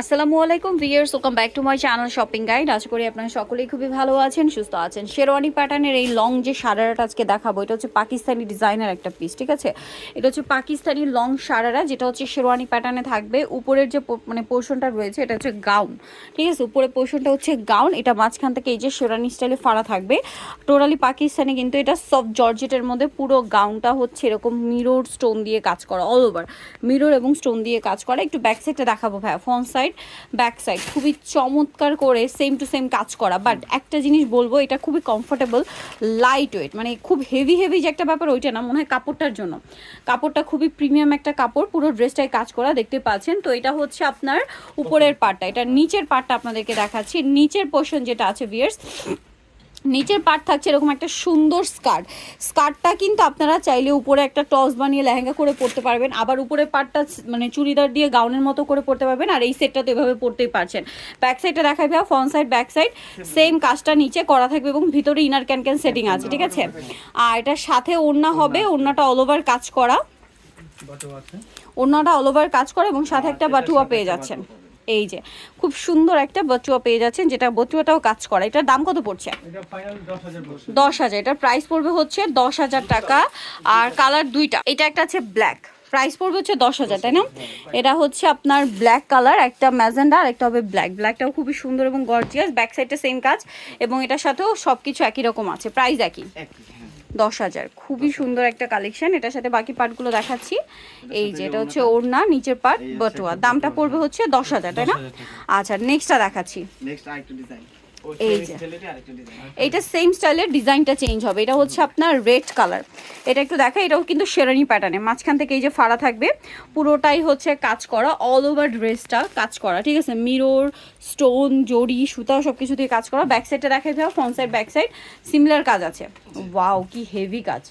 আসসালামু আলাইকুম viewers welcome back to my channel shopping guide আশা করি আপনারা সকলেই খুবই ভালো আছেন, সুস্থ আছেন। শেরওয়ানি প্যাটার্নের এই লং যে সারারাটা আজকে দেখাবো, এটা হচ্ছে পাকিস্তানি ডিজাইনার একটা পিস ঠিক আছে? এটা হচ্ছে পাকিস্তানি লং সারারা যেটা হচ্ছে শেরওয়ানি প্যাটার্নে থাকবে। উপরের যে মানে পোর্শনটা রয়েছে, এটা হচ্ছে গাউন ঠিক আছে? উপরের পোর্শনটা হচ্ছে গাউন এটা মাঝখান থেকে এই যে শেরওয়ানি স্টাইলে ফাড়া থাকবে। টোটালি পাকিস্তানি, কিন্তু এটা সফট জর্জেটের মধ্যে পুরো গাউনটা হচ্ছে এরকম মিরর স্টোন দিয়ে কাজ করা অল ওভার মিরর এবং স্টোন দিয়ে কাজ করা। একটু ব্যাক সাইডটা দেখাবো, ভাইয়া ফ্রন্ট সাইড ব্যাক সাইড খুবই চমৎকার করে সেম টু সেম কাজ করা। বাট একটা জিনিস বলব এটা খুবই কমফোর্টেবল লাইট ওয়েট মানে খুব হেভি হেভি যে একটা ব্যাপার ওইটা না মনে হয় কাপড়টার জন্য। কাপড়টা খুবই প্রিমিয়াম একটা কাপড় পুরো ড্রেসটায় কাজ করা দেখতে পাচ্ছেন। তো এটা হচ্ছে আপনার উপরের পার্টটা এটা নিচের পার্টটা আপনাদেরকে দেখাচ্ছি। নিচের পোর্শন যেটা আছে ভিয়ার্স নিচের পার্ট থাকছে এরকম একটা সুন্দর স্কার্ট স্কার্টটা কিন্তু আপনারা চাইলে উপরে একটা টস বানিয়ে লেহেঙ্গা করে পরতে পারবেন। আবার উপরের পার্টটা মানে চুড়িদার দিয়ে গাউনের মতো করে পরতে পারবেন আর এই সেটটা তো এভাবে পরতেই পারছেন। ব্যাক সাইডটা দেখাই ভাই front side back side same কাজটা নিচে করা থাকবে এবং ভিতরে ইনার ক্যান ক্যান সেটিং আছে ঠিক আছে? আর এটার সাথে ওড়না হবে ওড়নাটা অল ওভার কাজ করা। ওড়নাটা অল ওভার কাজ করা এবং সাথে একটা বাটুয়া পেয়ে যাচ্ছেন। এই যে খুব সুন্দর একটা বাটুয়া পেয়ে যাচ্ছেন যেটা বাটুয়াটাও কাজ করা। এটার দাম কত পড়ছে? দশ হাজার পড়ছে। দশ হাজার এটার প্রাইস পড়বে হচ্ছে দশ হাজার টাকা। আর কালার দুইটা এটা একটা আছে ব্ল্যাক প্রাইস পড়বে হচ্ছে দশ হাজার তাই না? এটা হচ্ছে আপনার ব্ল্যাক কালার একটা ম্যাজেন্ডা আর একটা হবে ব্ল্যাক ব্ল্যাকটাও খুবই সুন্দর এবং গর্জিয়াস ব্যাক সাইডটা সেম কাজ এবং এটার সাথেও সব কিছু একই রকম আছে প্রাইস একই। দশ হাজার। খুবই সুন্দর একটা কালেকশন এটার সাথে বাকি পার্টগুলো দেখাচ্ছি। এই যে এটা হচ্ছে ওড়না নিচের পার্ট বটুয়া। দামটা পড়বে হচ্ছে দশ হাজার তাই না? আচ্ছা নেক্সটটা দেখাচ্ছি। নেক্সট আরেকটা ডিজাইন এই যে। আরেকটা ডিজাইন এইটা সেম স্টাইলের ডিজাইনটা চেঞ্জ হবে। এটা হচ্ছে আপনার রেড কালার এটা একটু দেখা এটাও কিন্তু শেরানি প্যাটার্নে মাঝখান থেকে এই যে ফাড়া থাকবে পুরোটাই হচ্ছে কাজ করা অল ওভার ড্রেসটা কাজ করা ঠিক আছে? মিরর স্টোন জড়ি সুতা সব কিছু দিয়ে কাজ করা। ব্যাক সাইডটা দেখা যাবে front side back side similar কাজ আছে। ওয়াও কি হেভি কাজ।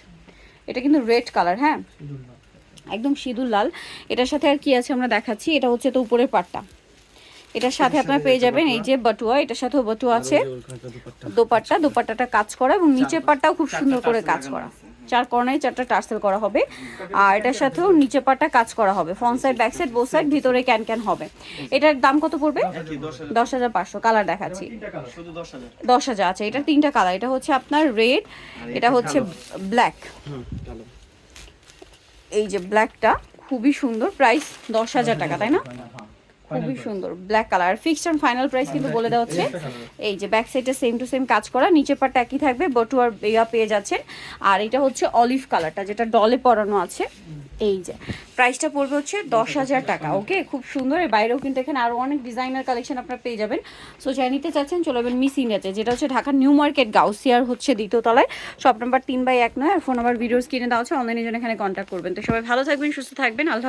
এটা কিন্তু রেড কালার হ্যাঁ? একদম সিঁদুর লাল। এটার সাথে আর কি আছে আমরা দেখাচ্ছি? এটা হচ্ছে তো উপরের পাটটা এটার সাথে আপনারা পেয়ে যাবেন এই যে বটুয়া এটার সাথেও বটুয়া আছে। দোপাট্টা। দোপাট্টাটা কাজ করা এবং নিচের পাটটাও খুব সুন্দর করে কাজ করা। চার কর্নারে চারটা টার্সেল করা হবে। আর এটার সাথেও নিচের পাটটা কাজ করা হবে। Front side back side both side ভিতরে ক্যান ক্যান হবে। এটার দাম কত পড়বে? দশ হাজার? পাঁচশো। কালার দেখাচ্ছি। দশ হাজার? আছে। এটা তিনটা কালার। এটা হচ্ছে আপনার রেড এটা হচ্ছে ব্ল্যাক। এই যে ব্ল্যাকটা খুবই সুন্দর। প্রাইস দশ হাজার টাকা তাই না। খুবই সুন্দর black colour fixed and final price কিন্তু বলে দেওয়া হচ্ছে। এই যে ব্যাক সাইডে সেম টু সেম কাজ করা নিচের পাটটা একই থাকবে বটুয়ার ইয়া পেয়ে যাচ্ছেন। আর এটা হচ্ছে অলিভ কালারটা যেটা ডলে পরানো আছে। এই যে প্রাইসটা পড়বে হচ্ছে দশ হাজার টাকা। ওকে খুব সুন্দর। এর বাইরেও কিন্তু এখানে আরও অনেক ডিজাইনার কালেকশন আপনারা পেয়ে যাবেন। সো যাই নিতে চাচ্ছেন চলে যাবেন মিস ইন্ডিয়াতে যেটা হচ্ছে ঢাকা নিউ মার্কেট গাউসিয়ার হচ্ছে দ্বিতীয় তলায়। শপ নাম্বার তিন বাই এক নয় আর ফোন নাম্বার ভিডিওস কিনে দেওয়া হচ্ছে অনলাইনে জন্য এখানে কন্ট্যাক্ট করবেন। তো সবাই ভালো থাকবেন সুস্থ থাকবেন। আল্লাহ